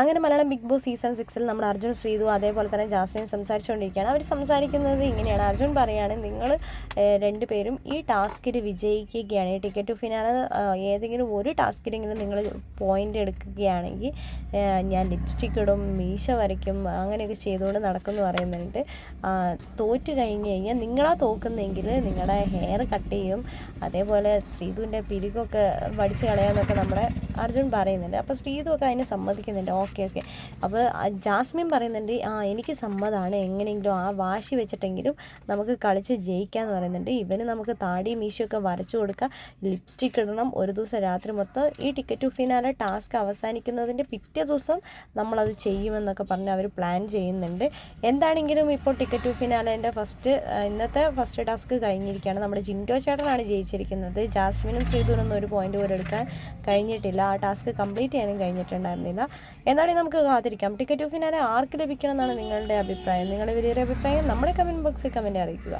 അങ്ങനെ Malayalam big boss season സിക്സിൽ നമ്മുടെ അർജുൻ ശ്രീതു അതേപോലെ തന്നെ ജാസ്മിൻ സംസാരിച്ചുകൊണ്ടിരിക്കുകയാണ്. അവർ സംസാരിക്കുന്നത് ഇങ്ങനെയാണ്. അർജുൻ പറയുകയാണ് നിങ്ങൾ രണ്ടുപേരും ഈ ടാസ്കിൽ വിജയിക്കുകയാണ്. ഈ ടിക്കറ്റ് ഫിനാലെ ഏതെങ്കിലും ഒരു ടാസ്കിലെങ്കിലും നിങ്ങൾ പോയിന്റ് എടുക്കുകയാണെങ്കിൽ ഞാൻ ലിപ്സ്റ്റിക് ഇടും മീശ വരയ്ക്കും അങ്ങനെയൊക്കെ ചെയ്തുകൊണ്ട് നടക്കുമെന്ന് പറയുന്നുണ്ട്. തോറ്റു തോറ്റ് കഴിഞ്ഞ് കഴിഞ്ഞാൽ നിങ്ങളാ തോക്കുന്നെങ്കിൽ നിങ്ങളുടെ ഹെയർ കട്ട് ചെയ്യും. അതേപോലെ ശ്രീതുവിന്റെ പിരികൊക്കെ വടിച്ച് കളയാമെന്നൊക്കെ നമ്മുടെ അർജുൻ പറയുന്നുണ്ട്. അപ്പോൾ ശ്രീതു ഒക്കെ അതിനെ സമ്മതിക്കുന്നുണ്ട്. Okay okay. അപ്പോൾ ജാസ്മിൻ പറയുന്നുണ്ട് ആ എനിക്ക് സമ്മതമാണ് എങ്ങനെയെങ്കിലും ആ വാശി വെച്ചിട്ടെങ്കിലും നമുക്ക് കളിച്ച് ജയിക്കാമെന്ന് പറയുന്നുണ്ട്. ഇവന് നമുക്ക് താടി മീശയൊക്കെ വരച്ചു കൊടുക്കാം. ലിപ്സ്റ്റിക് ഇടണം. ഒരു ദിവസം രാത്രി മൊത്തം ഈ ടിക്കറ്റ് ടു ഫിനാല ടാസ്ക് അവസാനിക്കുന്നതിന്റെ പിറ്റേ ദിവസം നമ്മളത് ചെയ്യുമെന്നൊക്കെ പറഞ്ഞ് അവർ പ്ലാൻ ചെയ്യുന്നുണ്ട്. എന്താണെങ്കിലും ഇപ്പോൾ ടിക്കറ്റ് ടു ഫിനാലേന്റെ ഫസ്റ്റ് ഇന്നത്തെ ഫസ്റ്റ് ടാസ്ക് കഴിഞ്ഞിരിക്കുകയാണ്. നമ്മുടെ ജിൻഡോ ചേട്ടനാണ് ജയിച്ചിരിക്കുന്നത്. ജാസ്മിനും ശ്രീധുനൊന്നും ഒരു പോയിന്റ് പോലും എടുക്കാൻ കഴിഞ്ഞിട്ടില്ല. ആ ടാസ്ക് കംപ്ലീറ്റ് ചെയ്യാനും കഴിഞ്ഞിട്ടുണ്ടായിരുന്നില്ല. എന്താണെങ്കിൽ നമുക്ക് കാത്തിരിക്കാം. ടിക്കറ്റ് ടു ആർക്ക് ലഭിക്കണം എന്നാണ് നിങ്ങളുടെ അഭിപ്രായം. നിങ്ങളുടെ വലിയൊരു അഭിപ്രായം നമ്മുടെ കമന്റ് ബോക്സിൽ കമന്റ് അറിയിക്കുക.